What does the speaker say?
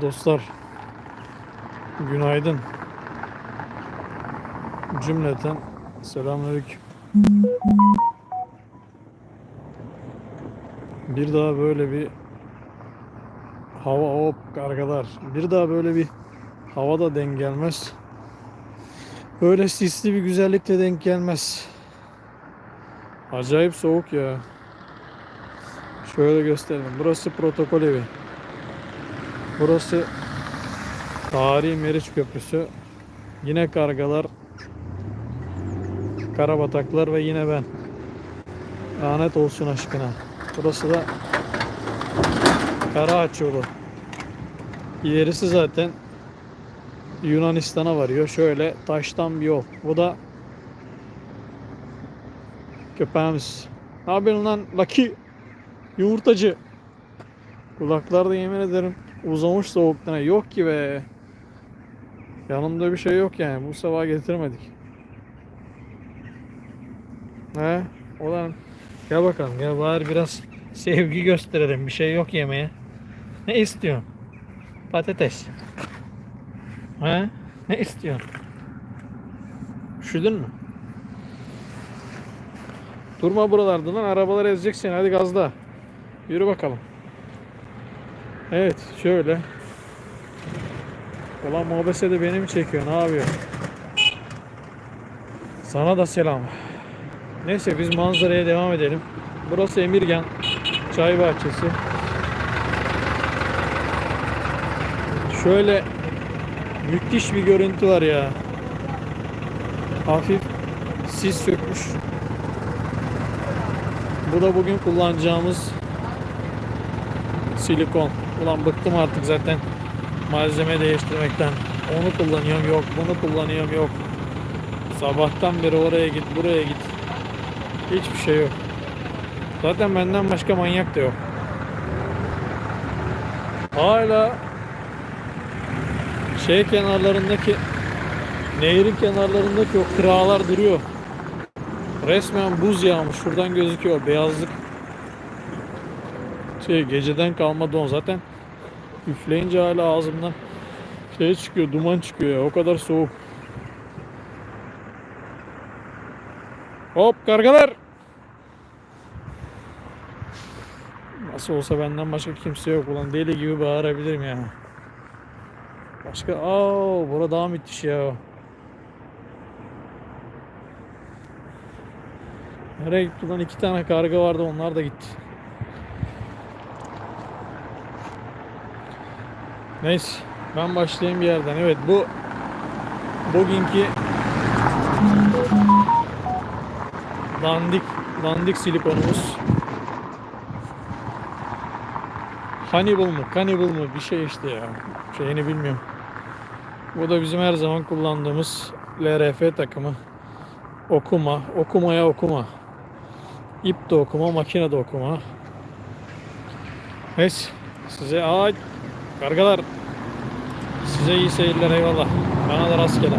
Dostlar, günaydın. Cümleten selamünaleyküm. Bir daha böyle bir hava hop kargalar. Bir daha böyle bir havada denk gelmez. Böyle sisli bir güzellik de denk gelmez. Acayip soğuk ya. Şöyle gösterelim. Burası protokol evi. Burası Tarihi Meriç Köprüsü. Yine kargalar, karabataklar ve yine ben. Lanet olsun aşkına. Burası da Karaağaç yolu. İlerisi zaten Yunanistan'a varıyor. Şöyle taştan bir yol. Bu da köpeğimiz. Ne yapıyorsun lan Lucky? Yumurtacı. Kulaklarda yemin ederim uzamış soğuktan. Yok ki be. Yanımda bir şey yok yani. Bu sabah getirmedik. He? Ulan gel bakalım gel bari biraz sevgi gösterelim. Bir şey yok yemeğe. Ne istiyorsun? Patates. He? Ne istiyorsun? Üşüdün mü? Durma buralarda lan arabalar ezecek seni hadi gazla. Yürü bakalım. Evet şöyle. Ulan mobese de beni mi çekiyor ne yapıyor? Sana da selam. Neyse biz manzaraya devam edelim. Burası Emirgan Çay Bahçesi. Şöyle müthiş bir görüntü var ya. Hafif sis sökmüş. Bu da bugün kullanacağımız silikon. Ulan bıktım artık zaten malzeme değiştirmekten. Onu kullanıyorum yok, bunu kullanıyorum yok. Sabahtan beri oraya git, buraya git. Hiçbir şey yok. Zaten benden başka manyak da yok. Hala şey kenarlarındaki nehrin kenarlarındaki o kıralar duruyor. Resmen buz yağmış. Şuradan gözüküyor beyazlık. Şey geceden kalma don zaten üfleyince hala ağzımdan şey çıkıyor duman çıkıyor ya o kadar soğuk. Hop kargalar. Nasıl olsa benden başka kimse yok ulan deli gibi bağırabilirim ya. Başka aa bura daha müthiş ya. Nereye gitti lan iki tane karga vardı onlar da gitti. Neyse ben başlayayım bir yerden. Evet bu bugünkü dandik dandik silikonumuz. Hannibal mı? Cannibal mı? Bir şey işte ya. Şeyini bilmiyorum. Bu da bizim her zaman kullandığımız LRF takımı. Okuma. Okumaya okuma. İp de okuma, makine de okuma. Neyse. Size ay kargalar. Size iyi seyirler eyvallah. Bana da rastgele.